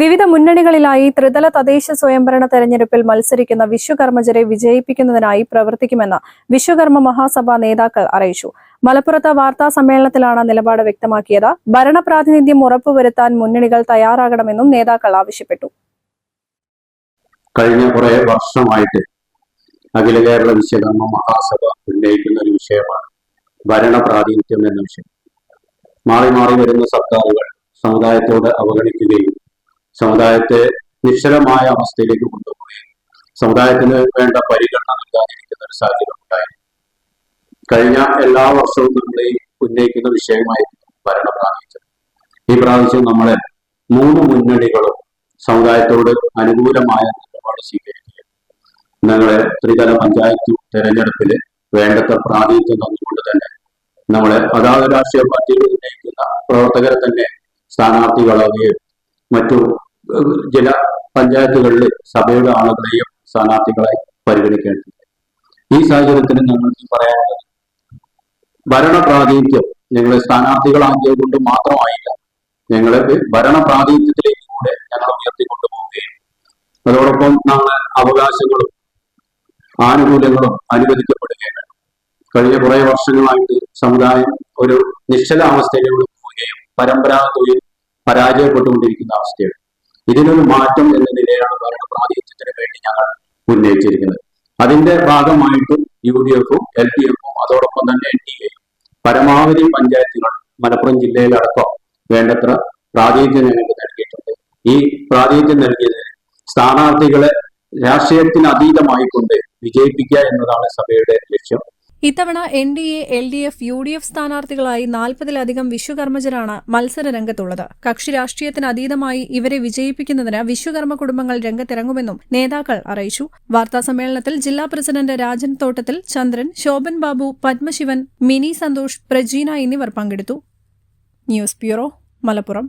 വിവിധ മുന്നണികളിലായി ത്രിതല തദ്ദേശ സ്വയംഭരണ തെരഞ്ഞെടുപ്പിൽ മത്സരിക്കുന്ന വിശ്വകർമ്മജരെ വിജയിപ്പിക്കുന്നതിനായി പ്രവർത്തിക്കുമെന്ന് വിശ്വകർമ്മ മഹാസഭ നേതാക്കൾ അറിയിച്ചു. മലപ്പുറത്ത് വാർത്താ സമ്മേളനത്തിലാണ് നിലപാട് വ്യക്തമാക്കിയത്. ഭരണപ്രാതിനിധ്യം ഉറപ്പുവരുത്താൻ മുന്നണികൾ തയ്യാറാകണമെന്നും നേതാക്കൾ ആവശ്യപ്പെട്ടു. കഴിഞ്ഞ കുറെ വർഷമായിട്ട് അഖില കേരള വിശ്വകർമ്മ മഹാസഭ ഉന്നയിക്കുന്ന ഒരു വിഷയമാണ് ഭരണപ്രാതിനിധ്യം എന്ന വിഷയം. മാറി മാറി വരുന്ന സർക്കാരുകൾ സമുദായത്തോട് അവഗണിക്കുകയും സമുദായത്തെ നിശ്ചലമായ അവസ്ഥയിലേക്ക് കൊണ്ടുപോവുകയും സമുദായത്തിന് വേണ്ട പരിഗണന നൽകാതിരിക്കുന്ന ഒരു സാഹചര്യം ഉണ്ടായി. കഴിഞ്ഞ എല്ലാ വർഷവും നമ്മൾ ഈ ഉന്നയിക്കുന്ന വിഷയമായിരുന്നു ഭരണ പ്രാതിനിധ്യം ഈ പ്രാവശ്യം നമ്മളെ മൂന്ന് മുന്നണികളും സമുദായത്തോട് അനുകൂലമായ നിലപാട് സ്വീകരിക്കുക ഞങ്ങളെ ത്രിതല പഞ്ചായത്ത് തെരഞ്ഞെടുപ്പിൽ വേണ്ടത്ര പ്രാതിനിധ്യം തന്നുകൊണ്ട് തന്നെ നമ്മളെ അതാത് രാഷ്ട്രീയ പാർട്ടികൾ ഉന്നയിക്കുന്ന പ്രവർത്തകരെ തന്നെ സ്ഥാനാർത്ഥികളാവുകയും മറ്റു ജില്ലാ പഞ്ചായത്തുകളിൽ സഭയുടെ ആളുകളെയും സ്ഥാനാർത്ഥികളായി പരിഗണിക്കേണ്ടത് ഈ സാഹചര്യത്തിൽ ഞങ്ങൾക്ക് പറയാനുള്ളത് ഭരണ പ്രാതിനിധ്യം ഞങ്ങൾ സ്ഥാനാർത്ഥികളാക്കിയത് കൊണ്ട് മാത്രമായില്ല ഞങ്ങളെ ഭരണ പ്രാതിനിധ്യത്തിലേക്ക് കൂടെ ഞങ്ങൾ ഉയർത്തിക്കൊണ്ടുപോവുകയും അതോടൊപ്പം നാളെ അവകാശങ്ങളും ആനുകൂല്യങ്ങളും അനുവദിക്കപ്പെടുകയും വേണം. കഴിഞ്ഞ കുറെ വർഷങ്ങളായിട്ട് സമുദായം ഒരു നിശ്ചലാവസ്ഥയിലൂടെ പോവുകയും പരമ്പരാഗത തൊഴിൽ പരാജയപ്പെട്ടുകൊണ്ടിരിക്കുന്ന അവസ്ഥയാണ്. ഇതിനൊരു മാറ്റം എന്ന നിലയിലാണ് ഭരണ പ്രാതിനിധ്യത്തിന് വേണ്ടി ഞങ്ങൾ ഉന്നയിച്ചിരിക്കുന്നത്. അതിന്റെ ഭാഗമായിട്ടും യു ഡി എഫും എൽ ഡി എഫും അതോടൊപ്പം തന്നെ എൻ ഡി എയും പരമാവധി പഞ്ചായത്തുകൾ മലപ്പുറം ജില്ലയിലടക്കം വേണ്ടത്ര പ്രാതിനിധ്യം ഞങ്ങൾക്ക് നൽകിയിട്ടുണ്ട്. ഈ പ്രാതിനിധ്യം നൽകിയത് സ്ഥാനാർത്ഥികളെ രാഷ്ട്രീയത്തിന് അതീതമായിക്കൊണ്ട് വിജയിപ്പിക്കുക എന്നതാണ് സഭയുടെ ലക്ഷ്യം. ഇത്തവണ N D A L D F U D F സ്ഥാനാർത്ഥികളായി നാൽപ്പതിലധികം വിശ്വകർമ്മജരാണ് മത്സര രംഗത്തുള്ളത് കക്ഷി രാഷ്ട്രീയത്തിന് അതീതമായി ഇവരെ വിജയിപ്പിക്കുന്നതിന് വിശ്വകർമ്മ കുടുംബങ്ങൾ രംഗത്തിറങ്ങുമെന്നും നേതാക്കൾ അറിയിച്ചു. വാർത്താസമ്മേളനത്തിൽ ജില്ലാ പ്രസിഡന്റ് രാജൻ തോട്ടത്തിൽ ചന്ദ്രൻ ശോഭൻ ബാബു പത്മശിവൻ മിനി സന്തോഷ് പ്രജീന എന്നിവർ പങ്കെടുത്തു. News bureau Malappuram.